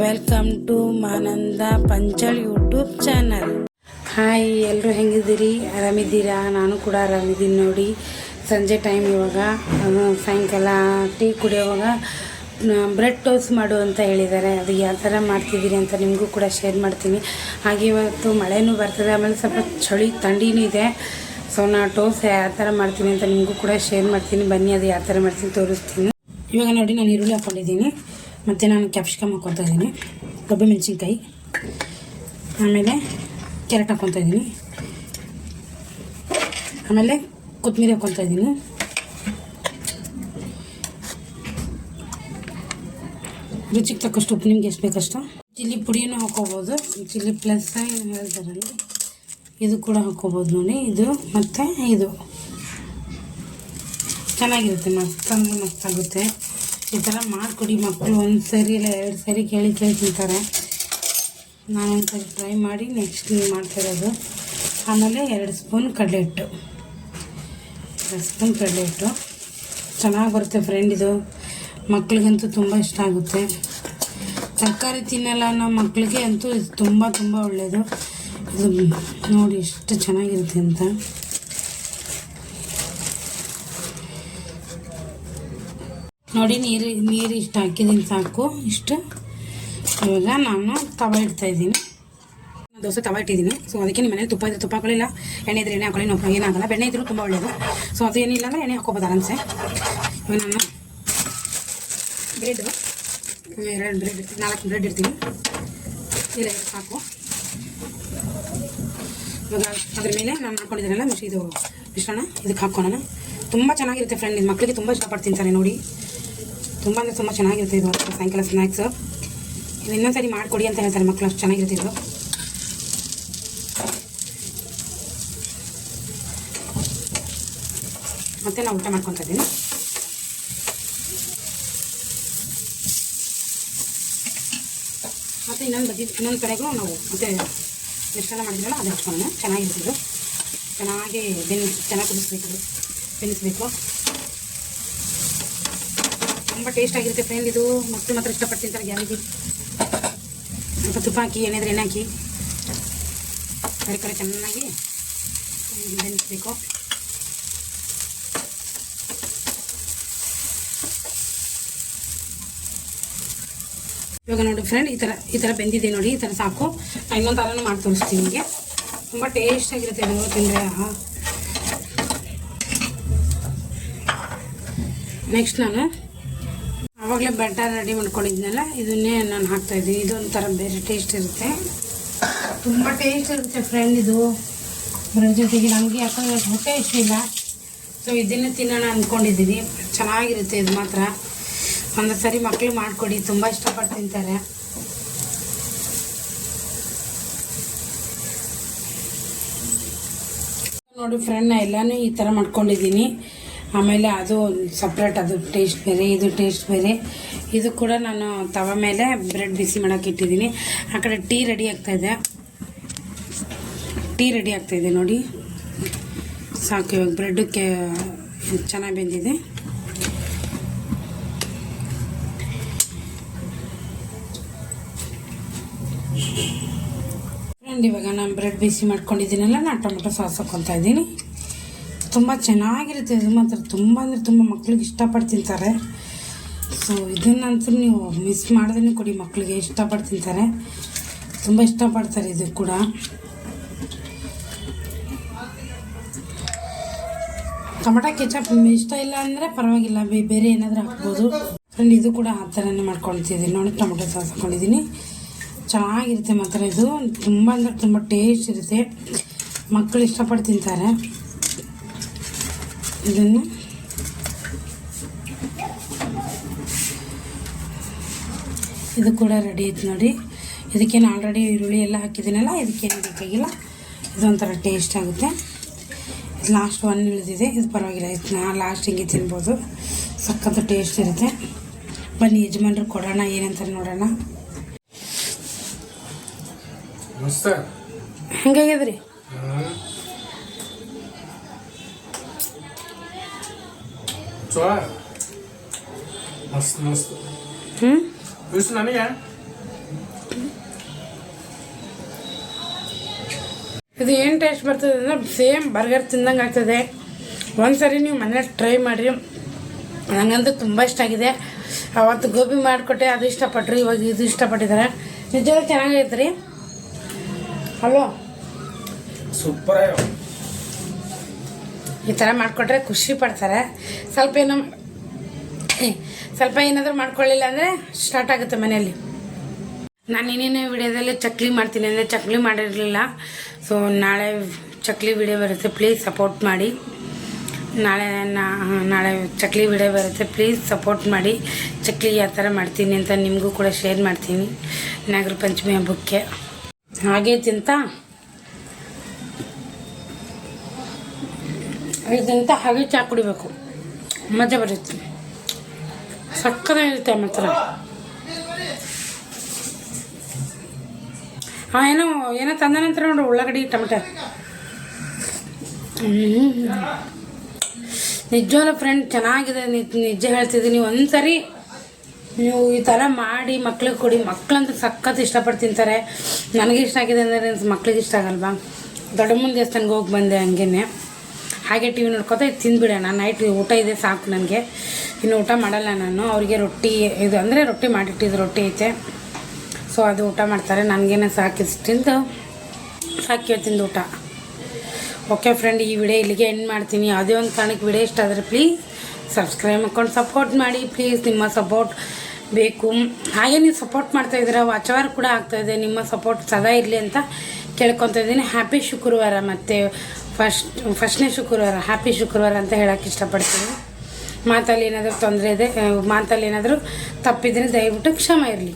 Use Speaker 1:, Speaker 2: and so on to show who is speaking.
Speaker 1: Welcome to ಮಾನಂದ ಪಂಚಳ್ YouTube channel hi ಎಲ್ಲರೂ ಹೆಂಗಿದ್ದೀರಿ? ಆರಾಮಿದ್ದೀರಾ? ನಾನು ಕೂಡ ಆರಾಮಿದ್ದೀನಿ ನೋಡಿ. ಸಂಜೆ ಟೈಮ್ ಇವಾಗ. ಸಾಯಂಕಾಲ ಟೀ ಕುಡಿಯೋವಾಗ ಬ್ರೆಡ್ ಟೋಸ್ ಮಾಡು ಅಂತ ಹೇಳಿದ್ದಾರೆ. ಅದು ಯಾವ ಥರ ಮಾಡ್ತಿದ್ದೀರಿ ಅಂತ ನಿಮಗೂ ಕೂಡ ಶೇರ್ ಮಾಡ್ತೀನಿ. ಹಾಗೆ ಇವತ್ತು ಮಳೆನೂ ಬರ್ತದೆ, ಆಮೇಲೆ ಸ್ವಲ್ಪ ಚಳಿ ಥಂಡಿನೂ ಇದೆ. ಸೊ ನಾ ಟೋಸ್ ಯಾವ ಥರ ಮಾಡ್ತೀನಿ ಅಂತ ನಿಮಗೂ ಕೂಡ ಶೇರ್ ಮಾಡ್ತೀನಿ. ಬನ್ನಿ, ಅದು ಯಾವ ಥರ ಮಾಡ್ತೀನಿ ತೋರಿಸ್ತೀನಿ. ಇವಾಗ ನೋಡಿ, ನಾನು ಈರುಳ್ಳಿ ಹಾಕ್ಕೊಂಡಿದ್ದೀನಿ ಮತ್ತು ನಾನು ಕ್ಯಾಪ್ಸಿಕಮ್ ಹಾಕ್ಕೊತಾ ಇದ್ದೀನಿ. ಗೊಬ್ಬೆ ಮೆಣಸಿನ್ಕಾಯಿ. ಆಮೇಲೆ ಕ್ಯಾರೆಟ್ ಹಾಕ್ಕೊತಾ ಇದ್ದೀನಿ. ಆಮೇಲೆ ಕೊತ್ತಂಬರಿ ಹಾಕ್ಕೊತಾ ಇದ್ದೀನಿ. ರುಚಿಗೆ ತಕ್ಕಷ್ಟು ಉಪ್ಪು, ನಿಮ್ಗೆ ಎಷ್ಟು ಬೇಕಷ್ಟು? ಚಿಲ್ಲಿ ಪುಡಿಯೂ ಹಾಕ್ಕೋಬೋದು ಚಿಲ್ಲಿ ಪ್ಲಸ್ ಹೇಳ್ತಾರಲ್ಲ ಇದು ಕೂಡ ಹಾಕ್ಕೋಬೋದು ನೋಡಿ. ಇದು ಮತ್ತು ಇದು. ಚೆನ್ನಾಗಿರುತ್ತೆ, ಮಸ್ತ್ ಅಂದರೆ ಮಸ್ತ್ ಆಗುತ್ತೆ. ಈ ಥರ ಮಾಡಿಕೊಡಿ ಮಕ್ಕಳು. ಒಂದು ಸರಿ ಇಲ್ಲ, ಎರಡು ಸರಿ ಕೇಳಿ ಕೇಳಿ ತಿಂತಾರೆ. ನಾನು ಒಂದು ಸರಿ ಟ್ರೈ ಮಾಡಿ ನೆಕ್ಸ್ಟ್ ನೀವು ಇರೋದು. ಆಮೇಲೆ ಎರಡು ಸ್ಪೂನ್ ಕಡಲೆ ಹಿಟ್ಟು ಎರಡು ಸ್ಪೂನ್ ಕಡಲೆ ಹಿಟ್ಟು ಚೆನ್ನಾಗಿ ಬರುತ್ತೆ ಫ್ರೆಂಡ್ ಇದು. ಮಕ್ಳಿಗಂತೂ ತುಂಬ ಇಷ್ಟ ಆಗುತ್ತೆ. ತರಕಾರಿ ತಿನ್ನಲ್ಲ ಅನ್ನೋ ಮಕ್ಕಳಿಗೆ ಅಂತೂ ಇದು ತುಂಬ ತುಂಬ ಒಳ್ಳೆಯದು ಇದು ನೋಡಿ ಎಷ್ಟು ಚೆನ್ನಾಗಿರುತ್ತೆ ಅಂತ. ನೋಡಿ ನೀರು ನೀರು ಇಷ್ಟು ಹಾಕಿದ್ದೀನಿ ಸಾಕು, ಇಷ್ಟು. ಇವಾಗ ನಾನು ತವ ಇಡ್ತಾ ಇದ್ದೀನಿ. ದೋಸೆ ತವ ಇಟ್ಟಿದ್ದೀನಿ. ಸೊ ಅದಕ್ಕೆ ನಿಮ್ಮ ಮನೇಲಿ ತುಪ್ಪ ಇದ್ರೆ ತುಪ್ಪ ಹಾಕೊಳ್ಳಿಲ್ಲ ಎಣ್ಣೆ ಇದ್ರೆ ಎಣ್ಣೆ ಹಾಕೊಳ್ಳಿ ನಾವು ಏನಾಗಲ್ಲ. ಬೆಣ್ಣೆ ಇದ್ರೂ ತುಂಬ ಒಳ್ಳೆಯದು ಸೊ ಅದು ಏನಿಲ್ಲ ಅಂದರೆ ಎಣ್ಣೆ ಹಾಕೋಬೋದು ಆರಾಮ್ಸೆ. ಇವಾಗ ನಾನು ಬ್ರೆಡ್, ಎರಡು ಬ್ರೆಡ್, ನಾಲ್ಕು ಬ್ರೆಡ್ ಇರ್ತೀನಿ ಇಲ್ಲ ಸಾಕು. ಇವಾಗ ಅದ್ರ ಮೇಲೆ ನಾನು ಮಾಡ್ಕೊಂಡಿದ್ದೀನಲ್ಲ ಮಿಶ್ ಇದು ಮಿಶ್ರಣ, ಇದಕ್ಕೆ ಹಾಕ್ಕೊಳ್ಳೋಣ. ತುಂಬ ಚೆನ್ನಾಗಿರುತ್ತೆ ಫ್ರೆಂಡ್ ಇದು ಮಕ್ಕಳಿಗೆ ತುಂಬ ಇಷ್ಟಪಡ್ತೀನಿ ಸರ್, ನೋಡಿ. ತುಂಬ ಅಂದರೆ ತುಂಬ ಚೆನ್ನಾಗಿರುತ್ತೆ ಇದು ಸಾಯಂಕಾಲ ಸ್ನ್ಯಾಕ್ಸು ಇದು ಇನ್ನೊಂದು ಸರಿ ಮಾಡಿಕೊಡಿ ಅಂತ ಹೇಳ್ತಾರೆ ಮಕ್ಕಳು ಅಷ್ಟು ಇದು. ಮತ್ತೆ ನಾವು ಊಟ ಮಾಡ್ಕೊತಾ ಇದ್ದೀನಿ. ಮತ್ತು ಇನ್ನೊಂದು ಬದಿ ಇನ್ನೊಂದು ಕಡೆಗೂ ನಾವು ಮತ್ತೆ ಎಷ್ಟೆಲ್ಲ ಮಾಡಿದ್ರಲ್ಲ ಅದು ಹಚ್ಕೊಂಡು ಚೆನ್ನಾಗಿರುತ್ತೆ ಇದು. ಚೆನ್ನಾಗಿ ಬೆನ್, ಚೆನ್ನಾಗಿ ಕುದಿಸ್ಬೇಕು ಬೆನ್ನಿಸ್ಬೇಕು ತುಂಬ ಟೇಸ್ಟ್ ಆಗಿರುತ್ತೆ ಫ್ರೆಂಡ್ ಇದು ಮಕ್ಕಳು ಮಾತ್ರ ಇಷ್ಟಪಟ್ಟು ತಿಂತಾರೆ ಗ್ಯಾರಂಟಿ ಸ್ವಲ್ಪ ತುಪ್ಪ ಹಾಕಿ, ಏನಾದ್ರೆ ಎಣ್ಣೆ ಹಾಕಿ. ಕಡೆ ಕಡೆ ಚೆನ್ನಾಗಿ ಬೆನ್ನಿಸ್ಬೇಕು ಇವಾಗ ನೋಡಿ ಫ್ರೆಂಡ್ ಈ ಥರ ಈ ಥರ ಬೆಂದಿದೆ ನೋಡಿ, ಈ ಥರ ಸಾಕು. ನಾನು ಇನ್ನೊಂದು ಥರನೂ ಮಾಡಿ ತೋರಿಸ್ತೀನಿ ನಿಮಗೆ. ತುಂಬ ಟೇಸ್ಟ್ ಆಗಿರುತ್ತೆ ಇದು ತಿಂದರೆ. ನೆಕ್ಸ್ಟ್ ನಾನು ಆವಾಗಲೇ ಬೆಟರ್ ರೆಡಿ ಮಾಡ್ಕೊಂಡಿದ್ನಲ್ಲ, ಇದನ್ನೇ ನಾನು ಹಾಕ್ತಾ ಇದ್ದೀನಿ. ಇದೊಂಥರ ಬೇರೆ ಟೇಸ್ಟ್ ಇರುತ್ತೆ. ತುಂಬ ಟೇಸ್ಟ್ ಇರುತ್ತೆ ಫ್ರೆಂಡ್ ಇದು. ಅದ್ರ ಜೊತೆಗೆ ನಮಗೆ ಯಾಕಂದರೆ ಹೊಟ್ಟೆ ಇಷ್ಟ ಇಲ್ಲ. ಸೊ ಇದನ್ನೇ ತಿನ್ನೋಣ ಅಂದ್ಕೊಂಡಿದ್ದೀನಿ ಚೆನ್ನಾಗಿರುತ್ತೆ ಇದು ಮಾತ್ರ. ಒಂದು ಸರಿ ಮಕ್ಕಳು ಮಾಡಿಕೊಡಿ, ತುಂಬ ಇಷ್ಟಪಟ್ಟು ತಿಂತಾರೆ. ನೋಡಿ ಫ್ರೆಂಡ್ ಎಲ್ಲನೂ ಈ ಥರ ಮಾಡ್ಕೊಂಡಿದ್ದೀನಿ ಆಮೇಲೆ ಅದು ಸಪ್ರೇಟ್ ಅದು ಟೇಸ್ಟ್ ಬೇರೆ, ಇದು ಟೇಸ್ಟ್ ಬೇರೆ. ಇದು ಕೂಡ ನಾನು ತವ ಮೇಲೆ ಬ್ರೆಡ್ ಬಿಸಿ ಮಾಡೋಕೆ ಇಟ್ಟಿದ್ದೀನಿ. ಆ ಕಡೆ ಟೀ ರೆಡಿ ಆಗ್ತಾಯಿದೆ ಟೀ ರೆಡಿ ಆಗ್ತಾಯಿದೆ ನೋಡಿ. ಸಾಕು, ಇವಾಗ ಬ್ರೆಡ್ಡಕ್ಕೆ ಚೆನ್ನಾಗಿ ಬೆಂದಿದೆ. ಇವಾಗ ನಾನು ಬ್ರೆಡ್ ಬಿಸಿ ಮಾಡ್ಕೊಂಡಿದ್ದೀನಲ್ಲ, ನಾನು ಟೊಮೆಟೊ ಸಾಸ್ ಹಾಕ್ಕೊತಾ ಇದ್ದೀನಿ. ತುಂಬ ಚೆನ್ನಾಗಿರುತ್ತೆ ಇದು ಮಾತ್ರ. ತುಂಬ ಅಂದರೆ ತುಂಬ ಮಕ್ಳಿಗೆ ಇಷ್ಟಪಟ್ಟು ತಿಂತಾರೆ. ಸೊ ಇದನ್ನಂತೂ ನೀವು ಮಿಸ್ ಮಾಡ್ದೇ ಕೊಡಿ ಮಕ್ಕಳಿಗೆ ಇಷ್ಟಪಟ್ಟು ತಿಂತಾರೆ. ತುಂಬ ಇಷ್ಟಪಡ್ತಾರೆ ಇದು ಕೂಡ. ಟೊಮೆಟೊ ಕೆಚಪ್ ಇಷ್ಟ ಇಲ್ಲ ಅಂದರೆ ಪರವಾಗಿಲ್ಲ. ಬೇರೆ ಏನಾದರೂ ಹಾಕ್ಬೋದು. ಫ್ರೆಂಡ್ ಇದು ಕೂಡ ಆ ಥರನೇ ಮಾಡ್ಕೊಳ್ತಿದ್ದೀನಿ ನೋಡಿ, ಟೊಮೆಟೊ ಸಾಸ್ ಹಾಕ್ಕೊಂಡಿದ್ದೀನಿ ಚೆನ್ನಾಗಿರುತ್ತೆ ಮಾತ್ರ ಇದು. ತುಂಬ ಅಂದರೆ ತುಂಬ ಟೇಸ್ಟ್ ಇರುತ್ತೆ. ಮಕ್ಕಳು ಇಷ್ಟಪಟ್ಟು ತಿಂತಾರೆ. ಇದನ್ನು ಇದು ಕೂಡ ರೆಡಿ ಆಯ್ತು ನೋಡಿ. ಇದಕ್ಕೇನು ಆಲ್ರೆಡಿ ಈರುಳ್ಳಿ ಎಲ್ಲ ಹಾಕಿದ್ದೀನಲ್ಲ ಇದಕ್ಕೇನು ಬೇಕಾಗಿಲ್ಲ. ಇದೊಂಥರ ಟೇಸ್ಟ್ ಆಗುತ್ತೆ. ಇದು ಲಾಸ್ಟ್ ಒನ್ ಇಳಿದಿದೆ. ಇದು ಪರವಾಗಿಲ್ಲ ಇದನ್ನ ಲಾಸ್ಟ್ ಹಿಂಗೆ ತಿನ್ಬೋದು. ಸಖತ್ತು ಟೇಸ್ಟ್ ಇರುತ್ತೆ. ಬನ್ನಿ ಯಜಮಾನ್ರು ಕೊಡೋಣ ಏನಂತ ನೋಡೋಣ. ಹೆಂಗಾಗ್ಯದ್ರಿ? ಹ್ಞೂ
Speaker 2: hmm?
Speaker 1: ಇದು ಏನು ಟೇಸ್ಟ್ ಬರ್ತದೆ ಅಂದ್ರೆ ಸೇಮ್ ಬರ್ಗರ್ ತಿಂದಂಗೆ ಆಗ್ತದೆ. ಒಂದ್ಸರಿ ನೀವು ಮನೇಲಿ ಟ್ರೈ ಮಾಡಿರಿ. ನನಗಂತೂ ತುಂಬ ಇಷ್ಟ ಆಗಿದೆ. ಅವತ್ತು ಗೋಬಿ ಮಾಡಿಕೊಟ್ಟೆ ಅದು ಇಷ್ಟಪಟ್ರಿ ಇವಾಗ ಇದು ಇಷ್ಟಪಟ್ಟಿದ್ದಾರೆ. ನಿಜವಾಗ್ಲೂ ಚೆನ್ನಾಗೈತೆ ರೀ. ಹಲೋ
Speaker 2: ಸೂಪರ್
Speaker 1: ಈ ಥರ ಮಾಡಿಕೊಟ್ರೆ ಖುಷಿ ಪಡ್ತಾರೆ. ಸ್ವಲ್ಪ ಏನೋ ಸ್ವಲ್ಪ ಏನಾದರೂ ಮಾಡ್ಕೊಳ್ಳಿಲ್ಲ ಅಂದರೆ ಸ್ಟಾರ್ಟ್ ಆಗುತ್ತೆ ಮನೆಯಲ್ಲಿ. ನಾನು ಇನ್ನೇನೇ ವಿಡಿಯೋದಲ್ಲಿ ಚಕ್ಲಿ ಮಾಡ್ತೀನಿ ಅಂದರೆ ಚಕ್ಲಿ ಮಾಡಿರಲಿಲ್ಲ. ಸೊ ನಾಳೆ ಚಕ್ಲಿ ವಿಡಿಯೋ ಬರುತ್ತೆ ಪ್ಲೀಸ್ ಸಪೋರ್ಟ್ ಮಾಡಿ. ನಾಳೆ ನಾಳೆ ಚಕ್ಲಿ ವಿಡಿಯೋ ಬರುತ್ತೆ ಪ್ಲೀಸ್ ಸಪೋರ್ಟ್ ಮಾಡಿ. ಚಕ್ಲಿ ಯಾವ ಥರ ಮಾಡ್ತೀನಿ ಅಂತ ನಿಮಗೂ ಕೂಡ ಶೇರ್ ಮಾಡ್ತೀನಿ. ನಾಗರ ಪಂಚಮಿ ಹಬ್ಬಕ್ಕೆ. ಹಾಗೆ ತಿಂತ? ಇದಂತ ಹಾಗೆ ಚಹಾ ಕುಡಿಬೇಕು. ಮಜಾ ಬರುತ್ತೆ. ಸಕ್ಕತ್ತಾಗಿರುತ್ತೆ ಮಾತ್ರ ಹಾಂ ಏನೋ ಏನೋ ತಂದ ನಂತರ ನೋಡು ಉಳ್ಳಾಗಡ್ಡಿ, ಟೊಮೆಟೊ. ನಿಜವಾಗ್ಲೂ ಫ್ರೆಂಡ್ ಚೆನ್ನಾಗಿದೆ. ನಿಜ ಹೇಳ್ತಿದ್ದೀನಿ ಒಂದ್ಸರಿ ನೀವು ಈ ಥರ ಮಾಡಿ ಮಕ್ಳಿಗೆ ಕೊಡಿ. ಮಕ್ಳಂತೂ ಸಖತ್ ಇಷ್ಟಪಟ್ಟು ತಿಂತಾರೆ. ನನಗೆ ಇಷ್ಟ ಆಗಿದೆ ಅಂದರೆ ಮಕ್ಳಿಗೆ ಇಷ್ಟ ಆಗಲ್ವಾ? ದೊಡ್ಡಮ್ಮನ ದೇವಸ್ಥಾನಕ್ಕೆ ಹೋಗಿ ಬಂದೆ ಹಂಗೇನೆ. ಹಾಗೆ ಟಿ ವಿ ನೋಡ್ಕೊತಾ ಇದು ತಿಂದ್ಬಿಡೋಣ ನೈಟ್ ಊಟ ಇದೆ ಸಾಕು ನನಗೆ. ಇನ್ನು ಊಟ ಮಾಡಲ್ಲ ನಾನು. ಅವರಿಗೆ ರೊಟ್ಟಿ ಇದು ಅಂದರೆ ರೊಟ್ಟಿ ಮಾಡಿಟ್ಟಿದ್ದು ರೊಟ್ಟಿ ಐತೆ. ಸೊ ಅದು ಊಟ ಮಾಡ್ತಾರೆ. ನನಗೇನೆ ಸಾಕಿಸ್ ತಿಂದು. ಸಾಕಿ ತಿಂದು ಊಟ. ಓಕೆ ಫ್ರೆಂಡ್ ಈ ವಿಡಿಯೋ ಇಲ್ಲಿಗೆ ಎಂಡ್ ಮಾಡ್ತೀನಿ. ಯಾವುದೇ ಒಂದು ಕಾರಣಕ್ಕೆ ವಿಡಿಯೋ ಇಷ್ಟ ಆದರೆ ಪ್ಲೀಸ್ ಸಬ್ಸ್ಕ್ರೈಬ್ ಮಾಡ್ಕೊಂಡು ಸಪೋರ್ಟ್ ಮಾಡಿ. ಪ್ಲೀಸ್ ನಿಮ್ಮ ಸಪೋರ್ಟ್ ಬೇಕು. ಹಾಗೆ ನೀವು ಸಪೋರ್ಟ್ ಮಾಡ್ತಾ ಇದ್ದೀರಾ ವಾಚವಾರ ಕೂಡ ಆಗ್ತಾಯಿದೆ ನಿಮ್ಮ ಸಪೋರ್ಟ್ ಸದಾ ಇರಲಿ ಅಂತ ಕೇಳ್ಕೊತಾ ಇದ್ದೀನಿ. ಹ್ಯಾಪಿ ಶುಕ್ರವಾರ ಮತ್ತು ಫಸ್ಟ್, ಫಸ್ಟ್ನೇ ಶುಕ್ರವಾರ ಹ್ಯಾಪಿ ಶುಕ್ರವಾರ ಅಂತ ಹೇಳೋಕ್ಕೆ ಇಷ್ಟಪಡ್ತೀನಿ. ಮಾತಲ್ಲಿ ಏನಾದರೂ ತೊಂದರೆ ಇದೆ, ಮಾತಲ್ಲಿ ಏನಾದರೂ ತಪ್ಪಿದ್ರೆ ದಯವಿಟ್ಟು ಕ್ಷಮ ಇರಲಿ.